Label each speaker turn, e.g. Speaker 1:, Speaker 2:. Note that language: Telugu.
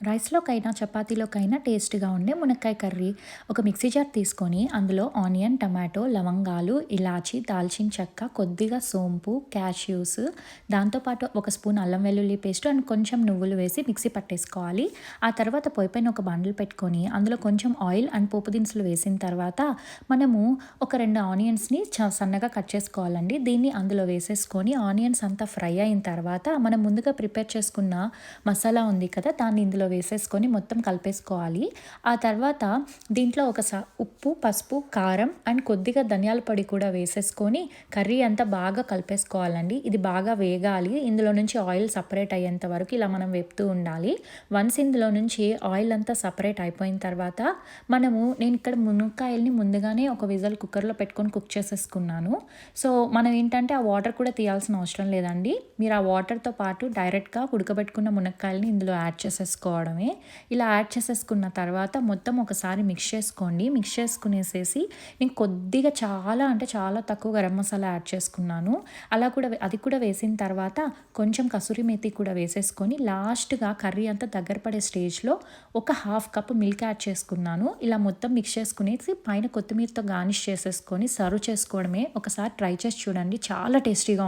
Speaker 1: రైస్లోకైనా చపాతీలోకైనా టేస్ట్గా ఉండే మునక్కాయ కర్రీ ఒక మిక్సీ జార్ తీసుకొని అందులో ఆనియన్ టమాటో లవంగాలు ఇలాచి దాల్చిన చెక్క కొద్దిగా సోంపు క్యాష్యూస్ దాంతోపాటు ఒక స్పూన్ అల్లం వెల్లుల్లి పేస్ట్ అండ్ కొంచెం నువ్వులు వేసి మిక్సీ పట్టేసుకోవాలి. ఆ తర్వాత పొయ్యి పైన ఒక బండలు పెట్టుకొని అందులో కొంచెం ఆయిల్ అండ్ పోపు దినుసులు వేసిన తర్వాత మనము ఒక రెండు ఆనియన్స్ని చ సన్నగా కట్ చేసుకోవాలండి. దీన్ని అందులో వేసేసుకొని ఆనియన్స్ అంతా ఫ్రై అయిన తర్వాత మనం ముందుగా ప్రిపేర్ చేసుకున్న మసాలా ఉంది కదా దాన్ని ఇందులో వేసేసుకొని మొత్తం కలిపేసుకోవాలి. ఆ తర్వాత దీంట్లో ఒక ఉప్పు పసుపు కారం అండ్ కొద్దిగా ధనియాల పొడి కూడా వేసేసుకొని కర్రీ అంతా బాగా కలిపేసుకోవాలండి. ఇది బాగా వేగాలి. ఇందులో నుంచి ఆయిల్ సపరేట్ అయ్యేంత వరకు ఇలా మనం వేపుతూ ఉండాలి. వన్స్ ఇందులో నుంచి ఆయిల్ అంతా సపరేట్ అయిపోయిన తర్వాత మనము నేను ఇక్కడ మునక్కాయల్ని ముందుగానే ఒక విజల్ కుక్కర్లో పెట్టుకొని కుక్ చేసేసుకున్నాను. సో మనం ఏంటంటే ఆ వాటర్ కూడా తీయాల్సిన అవసరం లేదండి. మీరు ఆ వాటర్తో పాటు డైరెక్ట్గా ఉడకబెట్టుకున్న మునక్కాయల్ని ఇందులో యాడ్ చేసేసుకోవాలి. చేసుకోవడమే ఇలా యాడ్ చేసేసుకున్న తర్వాత మొత్తం ఒకసారి మిక్స్ చేసుకోండి. మిక్స్ చేసుకునేసేసి నేను కొద్దిగా చాలా అంటే చాలా తక్కువ గరం మసాలా యాడ్ చేసుకున్నాను. అలా కూడా అది కూడా వేసిన తర్వాత కొంచెం కసూరి మెతి కూడా వేసేసుకొని లాస్ట్గా కర్రీ అంతా దగ్గర పడే స్టేజ్లో ఒక హాఫ్ కప్ మిల్క్ యాడ్ చేసుకున్నాను. ఇలా మొత్తం మిక్స్ చేసుకునేసి పైన కొత్తిమీరతో గార్నిష్ చేసేసుకొని సర్వ్ చేసుకోవడమే. ఒకసారి ట్రై చేసి చూడండి. చాలా టేస్టీగా